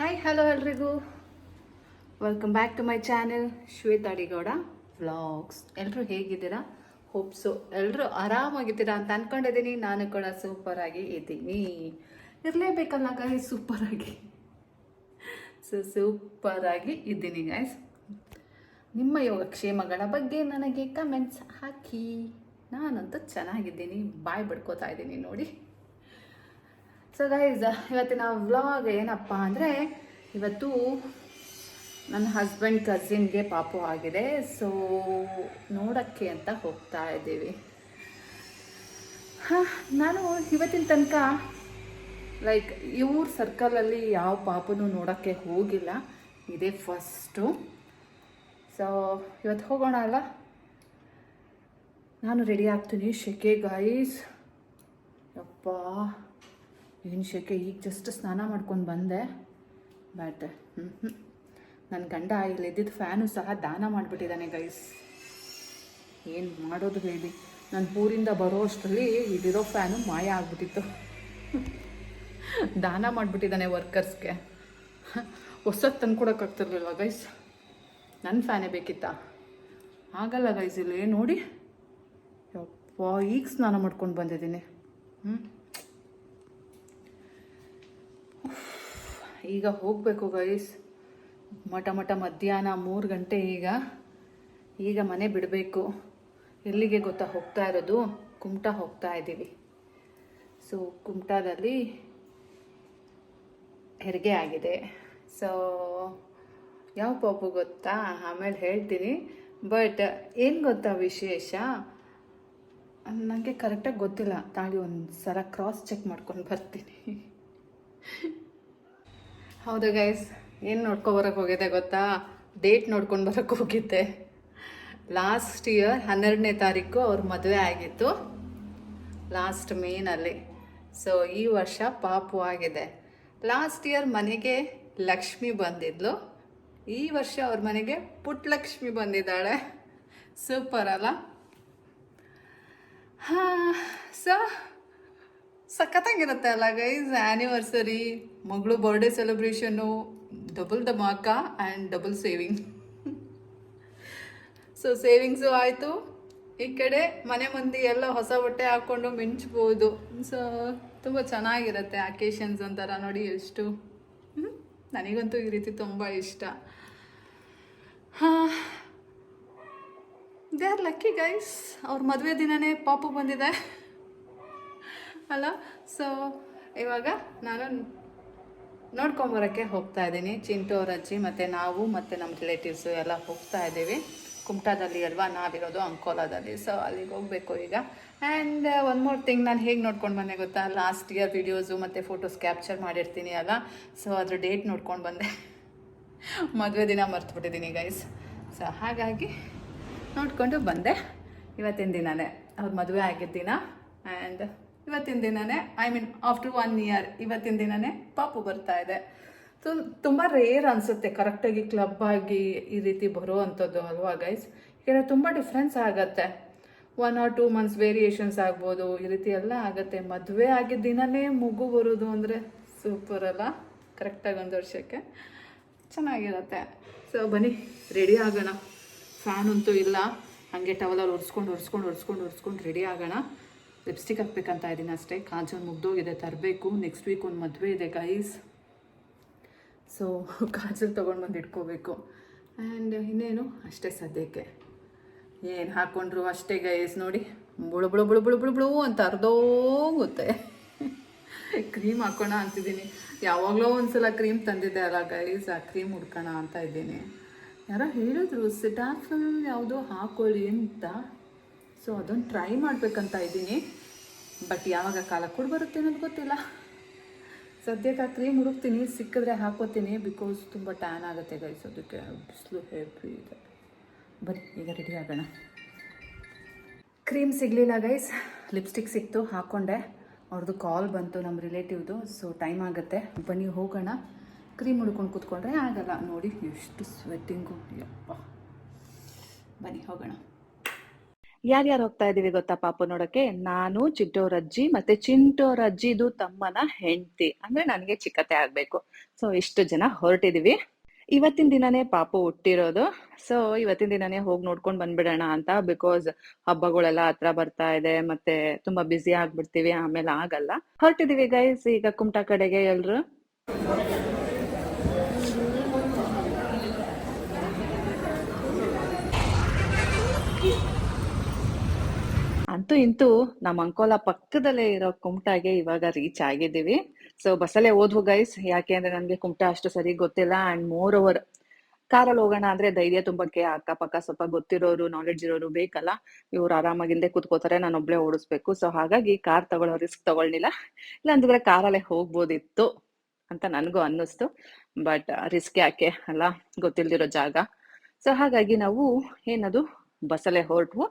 Hi hello ಎಲ್ರಿಗೂ. Welcome back to my channel Shweta Adigowda vlogs ಎಲ್ಲರೂ ಹೇಗಿದ್ದೀರಾ? ಹೋಪ್ಸು ಎಲ್ಲರೂ ಆರಾಮಾಗಿದ್ದೀರಾ ಅಂತ ಅಂದ್ಕೊಂಡಿದ್ದೀನಿ ನಾನು ಕೂಡ ಸೂಪರ್ ಆಗಿ ಇದ್ದೀನಿ. ಇರಲೇಬೇಕಲ್ಲ ಗಾಯ್ ಸೂಪರ್ ಆಗಿ. ಸೊ ಸೂಪರ್ ಆಗಿ ಇದ್ದೀನಿ ಗಾಯ್ಸ್ ನಿಮ್ಮ ಯೋಗಕ್ಷೇಮಗಳ ಬಗ್ಗೆ ನನಗೆ ಕಮೆಂಟ್ಸ್ ಹಾಕಿ. ನಾನಂತೂ ಚೆನ್ನಾಗಿದ್ದೀನಿ. ಬಾಯ್ ಬಿಡ್ಕೋತಾ ಇದ್ದೀನಿ ನೋಡಿ. ಸೊ ಗೈಸ್ ಇವತ್ತಿನ ವ್ಲಾಗ್ ಏನಪ್ಪ ಅಂದರೆ ಇವತ್ತು ನನ್ನ ಹಸ್ಬೆಂಡ್ ಕಸಿನ್ಗೆ ಪಾಪು ಆಗಿದೆ. ಸೊ ನೋಡೋಕ್ಕೆ ಅಂತ ಹೋಗ್ತಾ ಇದ್ದೀವಿ. ಹಾಂ, ನಾನು ಇವತ್ತಿನ ತನಕ ಲೈಕ್ ಇವ್ರ ಸರ್ಕಲಲ್ಲಿ ಯಾವ ಪಾಪನು ನೋಡೋಕ್ಕೆ ಹೋಗಿಲ್ಲ. ಇದೇ ಫಸ್ಟು ಸೊ ಇವತ್ತು ಹೋಗೋಣ ಅಲ್ಲ? ನಾನು ರೆಡಿ ಆಗ್ತೀನಿ. ಶೆಕೆ ಗೈಸ್ ಯಪ್ಪ. ಏನು ಶೆಕೆ ಈಗ ಜಸ್ಟ್ ಸ್ನಾನ ಮಾಡ್ಕೊಂಡು ಬಂದೆ. ಬಟ್ ಹ್ಞೂ ಹ್ಞೂ ನನ್ನ ಗಂಡ ಇಲ್ಲಿ ಇದ್ದಿದ್ದು ಫ್ಯಾನು ಸಹ ದಾನ ಮಾಡಿಬಿಟ್ಟಿದ್ದಾನೆ ಗೈಸ್ ಏನು ಮಾಡೋದು ಹೇಳಿ. ನನ್ನ ಊರಿಂದ ಬರೋ ಅಷ್ಟರಲ್ಲಿ ಇದಿರೋ ಫ್ಯಾನು ಮಾಯ ಆಗ್ಬಿಟ್ಟಿತ್ತು. ದಾನ ಮಾಡಿಬಿಟ್ಟಿದ್ದಾನೆ ವರ್ಕರ್ಸ್ಗೆ ಹೊಸದು ತಂದ್ಕೊಡೋಕ್ಕಾಗ್ತಿರ್ಲಿಲ್ವ ಗೈಸ್ ನನ್ನ ಫ್ಯಾನೇ ಬೇಕಿತ್ತಾ? ಆಗಲ್ಲ ಗೈಸ್ ಇಲ್ಲಿ ನೋಡಿ. ಯಪ್ಪ, ಈಗ ಸ್ನಾನ ಮಾಡ್ಕೊಂಡು ಬಂದಿದ್ದೀನಿ. ಹ್ಞೂ ಈಗ ಹೋಗಬೇಕು ಗೈಸ್ ಮಠ ಮಠ ಮಧ್ಯಾಹ್ನ ಮೂರು ಗಂಟೆ ಈಗ. ಈಗ ಮನೆ ಬಿಡಬೇಕು. ಎಲ್ಲಿಗೆ ಗೊತ್ತಾ ಹೋಗ್ತಾ ಇರೋದು? ಕುಮಟಾ ಹೋಗ್ತಾ ಇದ್ದೀವಿ. ಸೊ ಕುಮಟಾದಲ್ಲಿ ಹೆರಿಗೆ ಆಗಿದೆ. ಸೊ ಯಾವ ಪಾಪು ಗೊತ್ತಾ? ಆಮೇಲೆ ಹೇಳ್ತೀನಿ. ಬಟ್ ಏನು ಗೊತ್ತಾ ವಿಶೇಷ? ನನಗೆ ಕರೆಕ್ಟಾಗಿ ಗೊತ್ತಿಲ್ಲ. ತಾಳಿ ಒಂದು ಸಲ ಕ್ರಾಸ್ ಚೆಕ್ ಮಾಡ್ಕೊಂಡು ಬರ್ತೀನಿ. ಹೌದು ಗೈಸ್ ಏನು ನೋಡ್ಕೊಬರಕ್ಕೆ ಹೋಗಿದ್ದೆ ಗೊತ್ತಾ? ಡೇಟ್ ನೋಡ್ಕೊಂಡು ಬರೋಕ್ಕೆ ಹೋಗಿದ್ದೆ. ಲಾಸ್ಟ್ ಇಯರ್ ಹನ್ನೆರಡನೇ ತಾರೀಕು ಅವ್ರ ಮದುವೆ ಆಗಿತ್ತು. ಲಾಸ್ಟ್ ಮೇನಲ್ಲಿ ಸೊ ಈ ವರ್ಷ ಪಾಪು ಆಗಿದೆ. ಲಾಸ್ಟ್ ಇಯರ್ ಮನೆಗೆ ಲಕ್ಷ್ಮಿ ಬಂದಿದ್ಲು. ಈ ವರ್ಷ ಅವ್ರ ಮನೆಗೆ ಪುಟ್ಟಲಕ್ಷ್ಮಿ ಬಂದಿದ್ದಾಳೆ. ಸೂಪರ್ ಅಲ್ಲ? ಹಾಂ ಸೊ ಸಖತ್ತಾಗಿರುತ್ತೆ ಅಲ್ಲ ಗೈಸ್ ಆ್ಯನಿವರ್ಸರಿ ಮಗಳು birthday ಸೆಲೆಬ್ರೇಷನ್ನು double dhamaka and double saving so savings ಆಯಿತು. ಈ ಕಡೆ ಮನೆ ಮಂದಿ ಎಲ್ಲ ಹೊಸ ಬಟ್ಟೆ ಹಾಕ್ಕೊಂಡು ಮಿಂಚ್ಬೋದು. ಸೊ ತುಂಬ ಚೆನ್ನಾಗಿರುತ್ತೆ ಅಕೇಶನ್ಸ್ ಒಂಥರ ನೋಡಿ ಎಷ್ಟು? ನನಗಂತೂ ಈ ರೀತಿ ತುಂಬ ಇಷ್ಟ. ಹಾಂ. ದೇ ಆರ್ ಲಕ್ಕಿ ಗೈಸ್ ಅವ್ರ ಮದುವೆ ದಿನನೇ ಪಾಪು ಬಂದಿದೆ. ಅಲ್ಲ ಸೊ ಇವಾಗ ನಾನು ನೋಡ್ಕೊಂಬರೋಕ್ಕೆ ಹೋಗ್ತಾ ಇದ್ದೀನಿ. ಚಿಂಟು ಅವ್ರ ಅಜ್ಜಿ ಮತ್ತು ನಾವು ಮತ್ತು ನಮ್ಮ ರಿಲೇಟಿವ್ಸು ಎಲ್ಲ ಹೋಗ್ತಾ ಇದ್ದೀವಿ. ಕುಮಟಾದಲ್ಲಿ ಅಲ್ವಾ? ನಾವಿರೋದು ಅಂಕೋಲಾದಲ್ಲಿ. ಸೊ ಅಲ್ಲಿಗೆ ಹೋಗಬೇಕು ಈಗ. ಆ್ಯಂಡ್ ಒನ್ ಮೋರ್ ಥಿಂಗ್ ನಾನು ಹೇಗೆ ನೋಡ್ಕೊಂಡು ಬಂದೆ ಗೊತ್ತಾ? ಲಾಸ್ಟ್ ಇಯರ್ ವಿಡಿಯೋಸು ಮತ್ತು ಫೋಟೋಸ್ ಕ್ಯಾಪ್ಚರ್ ಮಾಡಿರ್ತೀನಿ ಅಲ್ಲ ಸೊ ಅದ್ರ ಡೇಟ್ ನೋಡ್ಕೊಂಡು ಬಂದೆ. ಮದುವೆ ದಿನ ಮರ್ತುಬಿಟ್ಟಿದ್ದೀನಿ ಗೈಸ್ ಸೊ ಹಾಗಾಗಿ ನೋಡಿಕೊಂಡು ಬಂದೆ ಇವತ್ತಿನ ದಿನನೇ. ಅವ್ರ ಮದುವೆ ಆಗಿದ್ದ ದಿನ. ಆ್ಯಂಡ್ ಇವತ್ತಿನ ದಿನವೇ I mean after one year ಇವತ್ತಿನ ದಿನವೇ ಪಾಪು ಬರ್ತಾ ಇದೆ. ಸೊ ತುಂಬ ರೇರ್ ಅನಿಸುತ್ತೆ ಕರೆಕ್ಟಾಗಿ ಕ್ಲಬ್ ಆಗಿ ಈ ರೀತಿ ಬರೋ ಅಂಥದ್ದು ಅಲ್ವಾ ಗೈಸ್ ಏಕೆಂದರೆ ತುಂಬ ಡಿಫ್ರೆನ್ಸ್ ಆಗುತ್ತೆ. One or two months variations ಆಗ್ಬೋದು, ಈ ರೀತಿ ಎಲ್ಲ ಆಗುತ್ತೆ. ಮದುವೆ ಆಗಿದ್ದ ದಿನವೇ ಮಗು ಬರೋದು ಅಂದರೆ ಸೂಪರ್ ಅಲ್ಲ? ಕರೆಕ್ಟಾಗಿ ಒಂದು ವರ್ಷಕ್ಕೆ ಚೆನ್ನಾಗಿರುತ್ತೆ. ಸೊ ಬನ್ನಿ ರೆಡಿ ಆಗೋಣ. ಫ್ಯಾನ್ ಅಂತೂ ಇಲ್ಲ. ಹಾಗೆ ಟವಲಲ್ಲಿ ಒರೆಸ್ಕೊಂಡು ಒರೆಸ್ಕೊಂಡು ಒರೆಸ್ಕೊಂಡು ಒರೆಸ್ಕೊಂಡು ರೆಡಿ ಆಗೋಣ. ಲಿಪ್ಸ್ಟಿಕ್ ಹಾಕ್ಬೇಕಂತ ಇದ್ದೀನಿ ಅಷ್ಟೇ. ಕಾಜಲ್ ಮುಗ್ದೋಗಿದೆ, ತರಬೇಕು. ನೆಕ್ಸ್ಟ್ ವೀಕ್ ಒಂದು ಮದುವೆ ಇದೆ ಗೈಸ್ ಸೊ ಕಾಜಲ್ ತೊಗೊಂಡು ಬಂದು ಇಟ್ಕೋಬೇಕು. ಆ್ಯಂಡ್ ಇನ್ನೇನು? ಅಷ್ಟೇ ಸದ್ಯಕ್ಕೆ. ಏನು ಹಾಕ್ಕೊಂಡ್ರು ಅಷ್ಟೇ ಗೈಸ್ ನೋಡಿ, ಬುಳು ಬುಳು ಬುಳು ಬುಳು ಬುಳು ಬುಳು ಅಂತ ಅರ್ಧೋಗುತ್ತೆ ಕ್ರೀಮ್ ಹಾಕೋಣ ಅಂತಿದ್ದೀನಿ. ಯಾವಾಗಲೋ ಒಂದ್ಸಲ ಕ್ರೀಮ್ ತಂದಿದ್ದೆ ಅಲ್ಲ ಗೈಸ್ ಆ ಕ್ರೀಮ್ ಹುಡ್ಕೋಣ ಅಂತ ಇದ್ದೀನಿ. ಯಾರೋ ಹೇಳಿದ್ರು ಸಿಟಾಫಲ್ ಯಾವುದೋ ಹಾಕೊಳ್ಳಿ ಅಂತ. ಸೊ ಅದೊಂದು ಟ್ರೈ ಮಾಡಬೇಕಂತ ಇದ್ದೀನಿ. ಬಟ್ ಯಾವಾಗ ಕಾಲ ಕೂಡ ಬರುತ್ತೆ ಅನ್ನೋದು ಗೊತ್ತಿಲ್ಲ. ಸದ್ಯಕ್ಕೆ ಆ ಕ್ರೀಮ್ ಹುಡುಕ್ತೀನಿ, ಸಿಕ್ಕಿದ್ರೆ ಹಾಕೋತೀನಿ ಬಿಕಾಸ್ ತುಂಬ ಟ್ಯಾನ್ ಆಗುತ್ತೆ ಗೈಸ್ ಅದಕ್ಕೆ ಬಿಸಿಲು ಹೆವಿ ಇದೆ. ಬನ್ನಿ, ಈಗ ರೆಡಿ ಆಗೋಣ. ಕ್ರೀಮ್ ಸಿಗಲಿಲ್ಲ ಗೈಸ್ ಲಿಪ್ಸ್ಟಿಕ್ ಸಿಕ್ತು ಹಾಕ್ಕೊಂಡೆ ಅವ್ರದ್ದು ಕಾಲ್ ಬಂತು ನಮ್ಮ ರಿಲೇಟಿವ್ದು ಸೊ ಟೈಮ್ ಆಗುತ್ತೆ. ಬನ್ನಿ, ಹೋಗೋಣ. ಕ್ರೀಮ್ ಹುಡ್ಕೊಂಡು ಕೂತ್ಕೊಂಡ್ರೆ ಆಗಲ್ಲ. ನೋಡಿ, ಎಷ್ಟು ಸ್ವೆಟ್ಟಿಂಗು ಯಪ್ಪ. ಬನ್ನಿ, ಹೋಗೋಣ. ಯಾರ್ಯಾರು ಹೋಗ್ತಾ ಇದೀವಿ ಗೊತ್ತಾ ಪಾಪು ನೋಡಕ್ಕೆ ನಾನು, ಚಿಟ್ಟೋರಜ್ಜಿ ಮತ್ತೆ ಚಿಂಟೋರಜ್ಜಿದು ತಮ್ಮನ ಹೆಂಡತಿ. ಅಂದ್ರೆ ನನಗೆ ಚಿಕ್ಕತೆ ಆಗ್ಬೇಕು. ಸೊ ಇಷ್ಟು ಜನ ಹೊರಟಿದೀವಿ. ಇವತ್ತಿನ ದಿನನೇ ಪಾಪು ಹುಟ್ಟಿರೋದು. ಸೊ ಇವತ್ತಿನ ದಿನನೇ ಹೋಗಿ ನೋಡ್ಕೊಂಡ್ ಬಂದ್ಬಿಡೋಣ ಅಂತ ಬಿಕಾಸ್ ಹಬ್ಬಗಳೆಲ್ಲ ಹತ್ರ ಬರ್ತಾ ಇದೆ. ಮತ್ತೆ ತುಂಬಾ ಬ್ಯುಸಿ ಆಗ್ಬಿಡ್ತೀವಿ. ಆಮೇಲೆ ಆಗಲ್ಲ. ಹೊರಟಿದೀವಿ ಗೈಸ್ ಈಗ ಕುಮಟಾ ಕಡೆಗೆ ಎಲ್ರು. ಅಂತೂ ಇಂತೂ ನಮ್ಮ ಅಂಕೋಲ ಪಕ್ಕದಲ್ಲೇ ಇರೋ ಕುಮಟಾಗೆ ಇವಾಗ ರೀಚ್ ಆಗಿದ್ದೀವಿ. ಸೊ ಬಸ್ಸಲ್ಲೇ ಓದ್ವು ಗೈಸ್ ಯಾಕೆ ಅಂದ್ರೆ ನನಗೆ ಕುಮಟಾ ಅಷ್ಟು ಸರಿ ಗೊತ್ತಿಲ್ಲ ಅಂಡ್ ಮೋರ್ ಓವರ್ ಕಾರಲ್ಲಿ ಹೋಗೋಣ ಅಂದ್ರೆ ಧೈರ್ಯ ತುಂಬಕ್ಕೆ ಅಕ್ಕಪಕ್ಕ ಸ್ವಲ್ಪ ಗೊತ್ತಿರೋರು ನಾಲೆಡ್ಜ್ ಇರೋರು ಬೇಕಲ್ಲ. ಇವ್ರು ಆರಾಮಾಗಿಂದೆ ಕೂತ್ಕೋತಾರೆ, ನಾನು ಒಬ್ಳೆ ಓಡಿಸ್ಬೇಕು. ಸೊ ಹಾಗಾಗಿ ಕಾರ್ ತಗೊಳ್ಳೋ ರಿಸ್ಕ್ ತಗೊಳ್ಳಿಲ್ಲ. ಇಲ್ಲಾಂದ್ರೆ ಕಾರಲ್ಲೇ ಹೋಗ್ಬೋದಿತ್ತು ಅಂತ ನನಗೂ ಅನ್ನಿಸ್ತು. ಬಟ್ ರಿಸ್ಕ್ ಯಾಕೆ ಅಲ್ಲ? ಗೊತ್ತಿಲ್ದಿರೋ ಜಾಗ. ಸೊ ಹಾಗಾಗಿ ನಾವು ಏನದು? ಬಸ್ಸಲ್ಲೇ ಹೊರಟು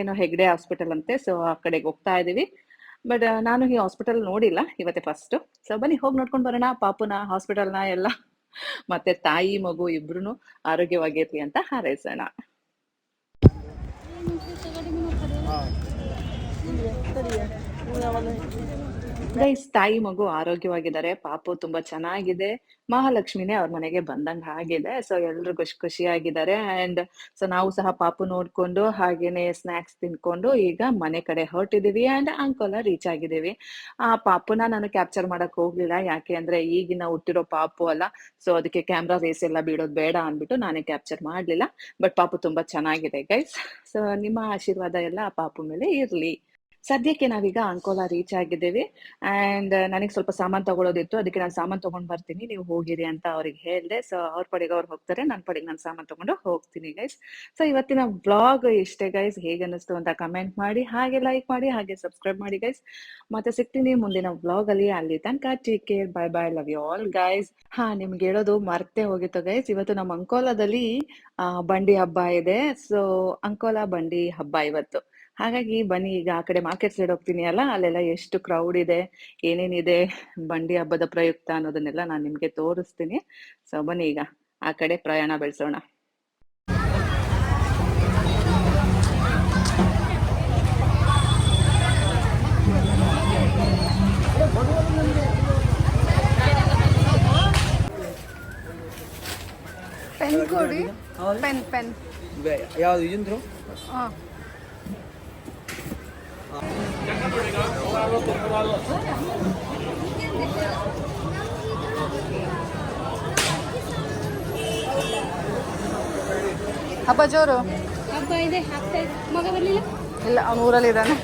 ಏನೋ ಹೆಗ್ಡೆ ಹಾಸ್ಪಿಟಲ್ ಅಂತೆ ಸೊ ಆ ಕಡೆಗೆ ಹೋಗ್ತಾ ಇದೀವಿ ಬಟ್ ನಾನು ಈ ಹಾಸ್ಪಿಟಲ್ ನೋಡಿಲ್ಲ ಇವತ್ತೆ ಫಸ್ಟ್ ಸೊ ಬನ್ನಿ ಹೋಗಿ ನೋಡ್ಕೊಂಡು ಬರೋಣ ಪಾಪುನ ಹಾಸ್ಪಿಟಲ್ನ ಎಲ್ಲ. ಮತ್ತೆ ತಾಯಿ ಮಗು ಇಬ್ರು ಆರೋಗ್ಯವಾಗಿರ್ಲಿ ಅಂತ ಹಾರೈಸೋಣ. ಗೈಸ್ ತಾಯಿ ಮಗು ಆರೋಗ್ಯವಾಗಿದ್ದಾರೆ, ಪಾಪು ತುಂಬಾ ಚೆನ್ನಾಗಿದೆ. ಮಹಾಲಕ್ಷ್ಮಿನೇ ಅವ್ರ ಮನೆಗೆ ಬಂದಂಗ ಆಗಿದೆ. ಸೊ ಎಲ್ರು ಖುಷಿ ಖುಷಿಯಾಗಿದ್ದಾರೆ. ಅಂಡ್ ಸೊ ನಾವು ಸಹ ಪಾಪು ನೋಡ್ಕೊಂಡು ಹಾಗೇನೆ ಸ್ನಾಕ್ಸ್ ತಿನ್ಕೊಂಡು ಈಗ ಮನೆ ಕಡೆ ಹೊರಟಿದೀವಿ ಅಂಡ್ ಅಂಕೋಲ ರೀಚ್ ಆಗಿದ್ದೀವಿ. ಆ ಪಾಪುನ ನಾನು ಕ್ಯಾಪ್ಚರ್ ಮಾಡಕ್ ಹೋಗ್ಲಿಲ್ಲ. ಯಾಕೆ ಅಂದ್ರೆ ಈಗಿನ ಹುಟ್ಟಿರೋ ಪಾಪು ಅಲ್ಲ. ಸೊ ಅದಕ್ಕೆ ಕ್ಯಾಮ್ರಾ ರೇಸ್ ಎಲ್ಲ ಬಿಡೋದು ಬೇಡ ಅಂದ್ಬಿಟ್ಟು ನಾನೇ ಕ್ಯಾಪ್ಚರ್ ಮಾಡ್ಲಿಲ್ಲ. ಬಟ್ ಪಾಪು ತುಂಬಾ ಚೆನ್ನಾಗಿದೆ ಗೈಸ್ ಸೊ ನಿಮ್ಮ ಆಶೀರ್ವಾದ ಎಲ್ಲ ಆ ಪಾಪು ಮೇಲೆ ಇರ್ಲಿ. ಸದ್ಯಕ್ಕೆ ನಾವೀಗ ಅಂಕೋಲಾ ರೀಚ್ ಆಗಿದ್ದೇವೆ. ಅಂಡ್ ನನಗೆ ಸ್ವಲ್ಪ ಸಾಮಾನ್ ತಗೊಳೋದಿತ್ತು. ಅದಕ್ಕೆ ನಾನು ಸಾಮಾನ್ ತಗೊಂಡ್ ಬರ್ತೀನಿ. ನೀವು ಹೋಗಿರಿ ಅಂತ ಅವ್ರಿಗೆ ಹೇಳಿದೆ. ಸೊ ಅವ್ರ ಪಡೆಗೆ ಅವ್ರು ಹೋಗ್ತಾರೆ. ನನ್ನ ಪಡೆಗೆ ನಾನು ಸಾಮಾನ್ ತಗೊಂಡು ಹೋಗ್ತೀನಿ ಗೈಸ್ ಸೊ ಇವತ್ತಿನ ಬ್ಲಾಗ್ ಇಷ್ಟೇ ಗೈಸ್ ಹೇಗೆ ಅನ್ನಿಸ್ತು ಅಂತ ಕಮೆಂಟ್ ಮಾಡಿ, ಹಾಗೆ ಲೈಕ್ ಮಾಡಿ, ಹಾಗೆ ಸಬ್ಸ್ಕ್ರೈಬ್ ಮಾಡಿ ಗೈಸ್ ಮತ್ತೆ ಸಿಗ್ತೀನಿ ಮುಂದಿನ ಬ್ಲಾಗ್ ಅಲ್ಲಿ. ಅಲ್ಲಿ ತನಕ take care bye bye love you all guys ಹಾ, ನಿಮ್ಗೆ ಹೇಳೋದು ಮರ್ತೆ ಹೋಗಿತ್ತು ಗೈಸ್ ಇವತ್ತು ನಮ್ಮ ಅಂಕೋಲಾದಲ್ಲಿ ಬಂಡಿ ಹಬ್ಬ ಇದೆ. ಸೊ ಅಂಕೋಲಾ ಬಂಡಿ ಹಬ್ಬ ಇವತ್ತು. ಹಾಗಾಗಿ ಬನ್ನಿ ಈಗ ಆ ಕಡೆ ಮಾರ್ಕೆಟ್ ಸೈಡ್ ಹೋಗ್ತೀನಿ ಅಲ್ಲ ಅಲ್ಲೆಲ್ಲ ಎಷ್ಟು ಕ್ರೌಡ್ ಇದೆ ಏನೇನಿದೆ ಬಂಡಿ ಹಬ್ಬದ ಪ್ರಯುಕ್ತ ಅನ್ನೋದನ್ನೆಲ್ಲ ನಾನು ನಿಮ್ಗೆ ತೋರಿಸ್ತೀನಿ. ಸೊ ಬನ್ನಿ ಈಗ ಆ ಕಡೆ ಪ್ರಯಾಣ ಬೆಳೆಸೋಣ. ಪೆನ್ ಕೊಡಿ. ಪೆನ್ ಪೆನ್ ಯಾವ್ದು ಹಬ್ಬ ಜೋರು? ಹಬ್ಬ ಇದೆ ಆಗ್ತಾ ಮಗ ಬರಲಿಲ್ಲ? ಇಲ್ಲ ಅವ್ನು ಊರಲ್ಲಿ ಇದ್ದಾನೆ